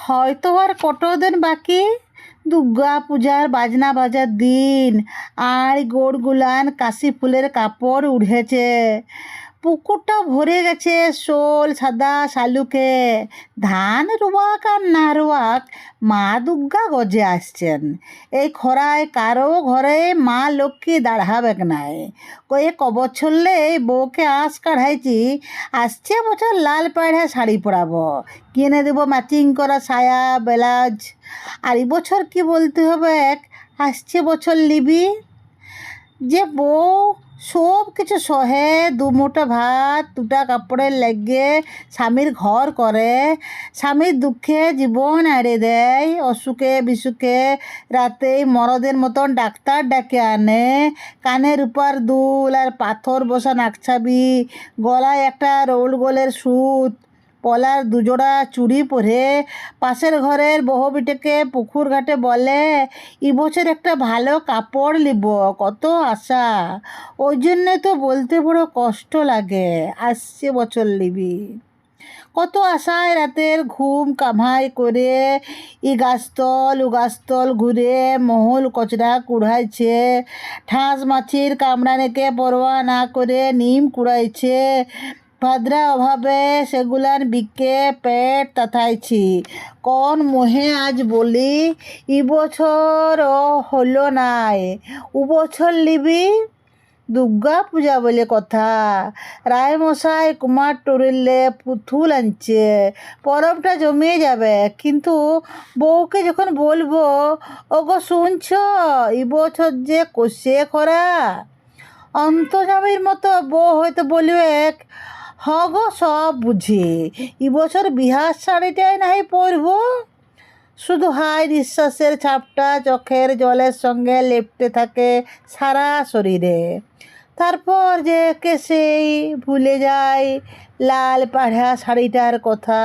হয়তো আর কতদিন বাকি? দুর্গা পূজার বাজনা বাজার দিন। আর গোড়গুলান কাশি ফুলের কাপড় উঠেছে পুকুরটা ভরে গেছে শোল, সাদা শালুকে। ধান রোয়াক আর না রোয়াক, মা দুর্গা গজে আসছেন। এই খরায় কারও ঘরে মা লক্ষ্মী দাঁড়াবে নাই। কয়েক বছরলে বউকে আঁশ কাঢ়াইছি, আসছে বছর লাল পাড়ে শাড়ি পরাবো। কিনে দেবো ম্যাচিং করা সায়া ব্লাউজ আর এই বছর কি বলতে হবে এক, আসছে বছর লিবি। যে বউ সব কিছু সহে দু মুঠো ভাত, দুটা কাপড়ের লেগে স্বামীর ঘর করে। স্বামীর দুঃখে জীবন এড়ে দেয়, অসুখে বিসুখে রাতেই মরদের মতন ডাক্তার ডাকে আনে। কানের উপর দুল আর পাথর বসা নাকছাবি, গলায় একটা রোল গোলের সুত পলার দুজোড়া চুড়ি পরে পাশের ঘরের বউ বিটেকে পুকুর ঘাটে বলে এই বছর একটা ভালো কাপড় নিব কত আশা। ওই জন্যে তো বলতে বড় কষ্ট লাগে, আসছে বছর নিবি কত আশায় রাতের ঘুম কামাই করে ই গাছতল গাছতল ঘুরে মহল কচরা কুড়াইছে। ঠাস মাছির কামড়ানেকে পরোয়া না করে নিম কুড়াইছে। ভাদ্রা অভাবে সেগুলার বিকে পেট তাথাইছি। কোন মোহে আজ বলি, ই বছর ও হলো নাই। উ বছর লিবি দুর্গা পূজা বলে কথা। রায়মশাই কুমার টুরিলে পুতুল আনছে। পরবটা জমিয়ে যাবে। কিন্তু বউকে যখন বলব, ওগো শুনছ এই বছর যে কষে খরা? অন্তজামির মতো বউ হয়তো বলবে হগ সব বুঝে। ই বছর বিহার শাড়িটাই নাহি পরবো। শুধু হাই নিঃশ্বাসের ছাপটা চোখের জলের সঙ্গে লেপটে থাকে সারা শরীরে। তারপর যে কে সেই ভুলে যায় লাল পাড়া শাড়িটার কথা।